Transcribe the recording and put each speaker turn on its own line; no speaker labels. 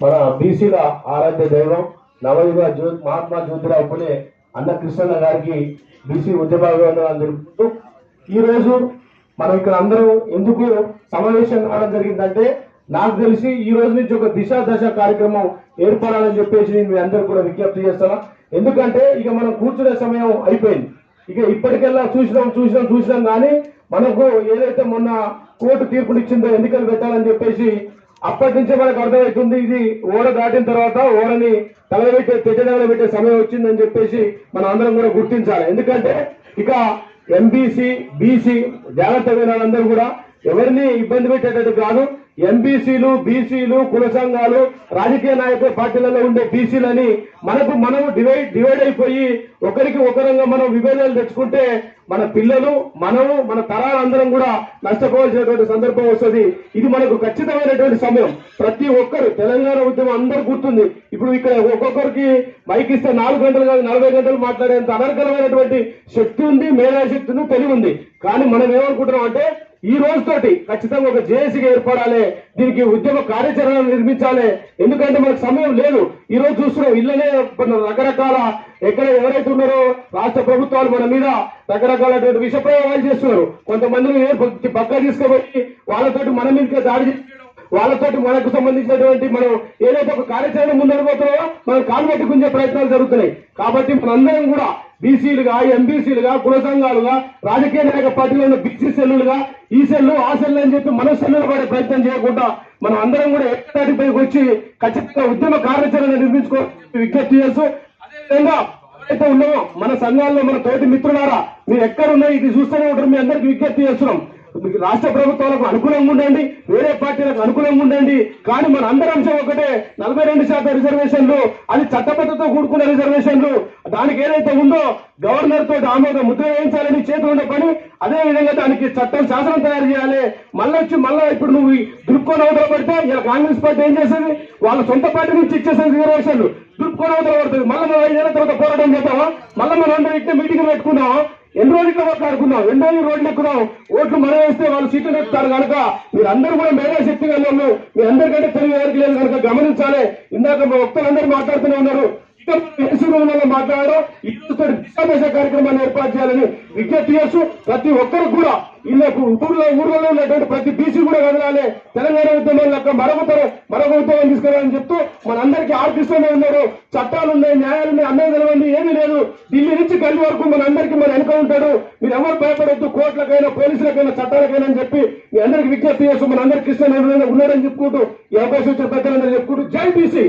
మన బీసీల ఆరాధ్య దైవం నవయుగ జ్యో మహాత్మా జ్యోతిరావు పులే అన్న కృష్ణన్న గారికి బీసీ ఉద్యమాభివందనాలు తెలుపుతూ ఈ రోజు మనం ఇక్కడ అందరూ ఎందుకు సమావేశం కావడం జరిగిందంటే నాకు తెలిసి ఈ రోజు నుంచి ఒక దిశ దశ కార్యక్రమం ఏర్పడాలని చెప్పేసి నేను మీ అందరు కూడా విజ్ఞప్తి చేస్తాను ఎందుకంటే ఇక మనం కూర్చునే సమయం అయిపోయింది. ఇక ఇప్పటికెల్లా చూసినాం చూసినాం చూసినాం కానీ మనకు ఏదైతే మొన్న కోర్టు తీర్పునిచ్చిందో ఎన్నికలు పెట్టాలని చెప్పేసి అప్పటి నుంచే మనకు అర్థమవుతుంది ఇది ఓడ దాటిన తర్వాత ఓడని తగలబెట్టే పెట్టె పెట్టే సమయం వచ్చిందని చెప్పేసి మనం అందరం కూడా గుర్తించాలి. ఎందుకంటే ఇక ఎంబీసీ బీసీ జాగ్రత్త వినాలందరూ కూడా. ఎవరిని ఇబ్బంది పెట్టేటట్టు కాదు. ఎంబీసీలు బీసీలు కుల సంఘాలు రాజకీయ నాయకులు పార్టీలలో ఉండే బీసీలని మనకు మనం డివైడ్ డివైడ్ అయిపోయి ఒకరికి ఒకరంగా మనం విభేదాలు తెచ్చుకుంటే మన పిల్లలు మనము మన తరాలందరం కూడా నష్టపోవాల్సినటువంటి సందర్భం వస్తుంది. ఇది మనకు ఖచ్చితమైనటువంటి సమయం. ప్రతి ఒక్కరు తెలంగాణ ఉద్యమం అందరూ గుర్తుంది. ఇప్పుడు ఇక్కడ ఒక్కొక్కరికి మైక్ ఇస్తే నాలుగు గంటలు కాదు నలభై గంటలు మాట్లాడేంత అనర్గలమైనటువంటి శక్తి ఉంది మేధాశక్తి ఉంది తెలివి ఉంది. కానీ మనం ఏమనుకుంటున్నాం అంటే ఈ రోజుతోటి ఖచ్చితంగా ఒక జేఏసీగా ఏర్పడాలి. దీనికి ఉద్యమ కార్యాచరణ నిర్మించాలి. ఎందుకంటే మనకు సమయం లేదు. ఈ రోజు చూస్తున్నాం ఇళ్ళనే రకరకాల ఎక్కడ ఎవరైతే ఉన్నారో రాష్ట్ర ప్రభుత్వాలు మన మీద రకరకాలటువంటి విష ప్రయోగాలు చేస్తున్నారు. కొంతమందిని పక్క తీసుకుపోయి వాళ్ళతోటి మన మీద దాడి చేసి వాళ్ళతోటి మనకు సంబంధించినటువంటి మనం ఏదైతే ఒక కార్యాచరణ ముందడిపోతున్నామో మనం కాలు పెట్టుకునే ప్రయత్నాలు జరుగుతున్నాయి. కాబట్టి మనందరం కూడా బీసీలుగా ఎంబీసీలుగా కుల సంఘాలుగా రాజకీయ నాయక పార్టీలో ఉన్న బిక్సీ సెల్లులుగా ఈ సెల్లు ఆ సెల్లు అని చెప్పి మన సెల్లులు పడే ప్రయత్నం చేయకుండా మనం అందరం కూడా ఏకతాటిపైకి వచ్చి ఖచ్చితంగా ఉద్యమ కార్యాచరణ నిర్మించుకో విజ్ఞప్తి చేస్తూ అదేవిధంగా ఎవరైతే ఉన్నామో మన సంఘాల్లో మన తోటి మిత్రులారా మీరు ఎక్కడున్నా ఇది చూస్తూనే ఉంటారు మీ అందరికి విజ్ఞప్తి చేస్తున్నాం. మీకు రాష్ట్ర ప్రభుత్వాలకు అనుకూలంగా ఉండండి వేరే పార్టీలకు అనుకూలంగా ఉండండి. కానీ మన అందరి అంశం ఒకటే నలభై రెండు శాతం రిజర్వేషన్లు అది చట్టబద్ధతో కూడుకున్న రిజర్వేషన్లు. దానికి ఏదైతే ఉందో గవర్నర్ తోటి ఆమోదం ముద్ర వేయించాలని చేతులు ఉన్న పని అదే విధంగా దానికి చట్టం శాసనం తయారు చేయాలి. మళ్ళీ వచ్చి మళ్ళీ ఇప్పుడు నువ్వు దుర్కొని అవతల పడితే ఇలా కాంగ్రెస్ పార్టీ ఏం చేసేది? వాళ్ళ సొంత పార్టీ నుంచి ఇచ్చేసేది రిజర్వేషన్లు. దుర్కొని అవతల పడుతుంది. మళ్ళీ మనం ఐదేళ్ళ తర్వాత పోరాటం చేద్దామా? మళ్ళీ మనం అందరూ ఇట్లా మీటింగ్ పెట్టుకున్నాం ఎన్ని రోజులు మాట్లాడుకున్నాం ఎన్ని రోజులు రోడ్లు ఎక్కుదాం ఓట్లు మనం వేస్తే వాళ్ళు సీట్లు ఎక్కుతారు కనుక మీరందరూ కూడా మేధా శక్తి వాళ్ళు మీ అందరికంటే తెలివి ఎవరికి లేదు కనుక గమనించాలి. ఇందాక మా భక్తులందరూ మాట్లాడుతూనే ఉన్నారు. ఇక్కడ మాట్లాడడం ఈ రోజు దిశాదశ కార్యక్రమాన్ని ఏర్పాటు చేయాలని విజ్ఞప్తి చేస్తూ ప్రతి ఒక్కరు కూడా ఇళ్ళకు ఊర్లో ఊర్లలో ఉన్నటువంటి ప్రతి బీసీ కూడా కదలాలి తెలంగాణ ఉద్యమం లెక్క మరొక మరొక ఉద్యమం తీసుకెళ్ళాలని చెప్తూ మనందరికీ ఆర్టిస్టులే ఉన్నారు. చట్టాలు ఉన్నాయి న్యాయాలు ఉన్నాయి అన్నం తెలవండి ఏమీ లేదు. ఢిల్లీ నుంచి గల్లీ వరకు మన అందరికీ మన వెనుక ఉంటాడు మీరు ఎవరు భయపడొద్దు కోర్టులకైనా పోలీసులకైనా చట్టాలకైనా అని చెప్పి మీ అందరికి విజ్ఞప్తి చేస్తూ మన అందరికి కృష్ణ ఉన్నాడని చెప్పుకుంటూ ఈ అవకాశం ఇచ్చిన పెద్దలందరూ చెప్పుకుంటూ జై బీసీ